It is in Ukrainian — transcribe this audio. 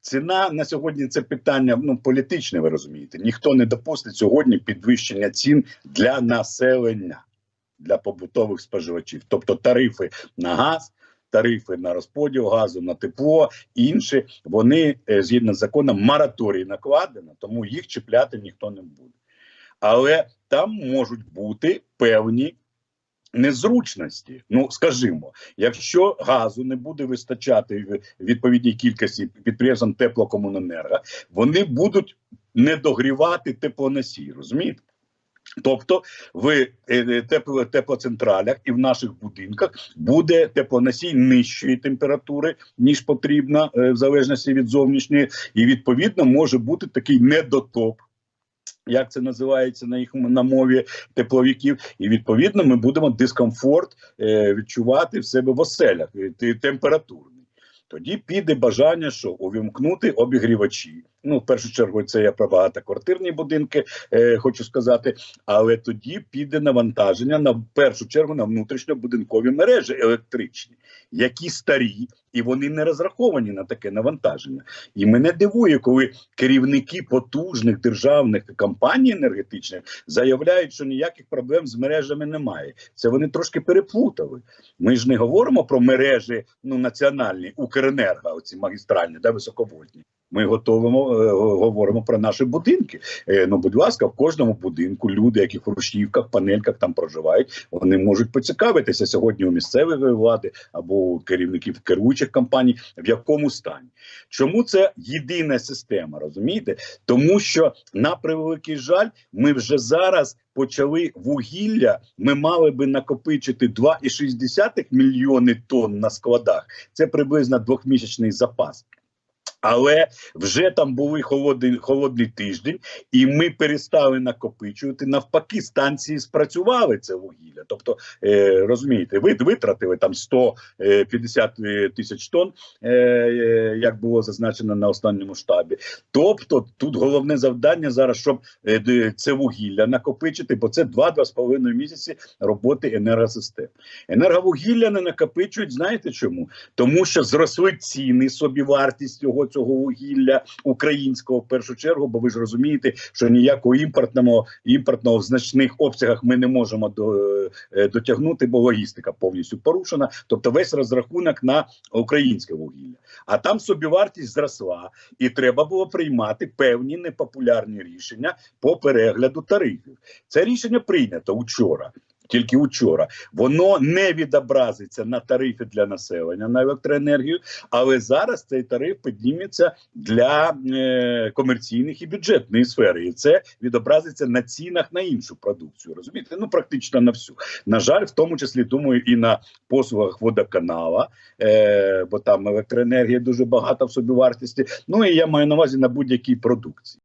Ціна на сьогодні це питання ну політичне. Ви розумієте. Ніхто не допустить сьогодні підвищення цін для населення, для побутових споживачів, тобто тарифи на газ. Тарифи на розподіл газу, на тепло, інші вони е, згідно з законом мораторій накладено, тому їх чіпляти ніхто не буде. Але там можуть бути певні незручності. Ну скажімо, якщо газу не буде вистачати в відповідній кількості підприємствам теплокомуненерго, вони будуть не догрівати теплоносій, розумієте? Тобто в е, е, тепло, теплоцентралях і в наших будинках буде теплоносій нижчої температури, ніж потрібно, е, в залежності від зовнішньої, і відповідно може бути такий недотоп. Як це називається на їх на мові тепловиків, і відповідно ми будемо дискомфорт е, відчувати в себе в оселях е, температурний. Тоді піде бажання, що увімкнути обігрівачі. Ну, в першу чергу, це я про багатоквартирні будинки, е, хочу сказати. Але тоді піде навантаження на в першу чергу на внутрішньобудинкові мережі електричні, які старі, і вони не розраховані на таке навантаження. І мене дивує, коли керівники потужних державних компаній енергетичних заявляють, що ніяких проблем з мережами немає. Це вони трошки переплутали. Ми ж не говоримо про мережі ну національні Укренерго, оці магістральні, да, високовольтні. Ми готовимо е, говоримо про наші будинки. Е, ну, будь ласка, в кожному будинку люди, які в хрущівках, панельках там проживають, вони можуть поцікавитися сьогодні у місцевої влади або у керівників керуючих компаній, в якому стані. Чому це єдина система? Розумієте? Тому що на превеликий жаль, ми вже зараз почали вугілля. Ми мали би накопичити 2,6 мільйони тонн на складах. Це приблизно двохмісячний запас. Але вже там були холодний, холодний тиждень, і ми перестали накопичувати. Навпаки, станції спрацювали це вугілля. Тобто, е, розумієте, ви витратили там 150 е, тисяч тонн, е, е, як було зазначено на останньому штабі. Тобто, тут головне завдання зараз, щоб е, це вугілля накопичити, бо це 2-2,5 місяці роботи енергосистем. Енерговугілля не накопичують. Знаєте чому? Тому що зросли ціни, собівартість цього цього вугілля українського в першу чергу, бо ви ж розумієте, що ніякого імпортного імпортного в значних обсягах ми не можемо до, е, дотягнути, бо логістика повністю порушена. Тобто весь розрахунок на українське вугілля. А там собівартість зросла, і треба було приймати певні непопулярні рішення по перегляду тарифів. Це рішення прийнято вчора. Тільки вчора воно не відобразиться на тарифі для населення на електроенергію, але зараз цей тариф підніметься для е, комерційних і бюджетної сфери, і це відобразиться на цінах на іншу продукцію. Розумієте? Ну практично на всю. На жаль, в тому числі думаю, і на послугах водоканала, е, бо там електроенергія дуже багата в собівартості. Ну і я маю на увазі на будь-якій продукції.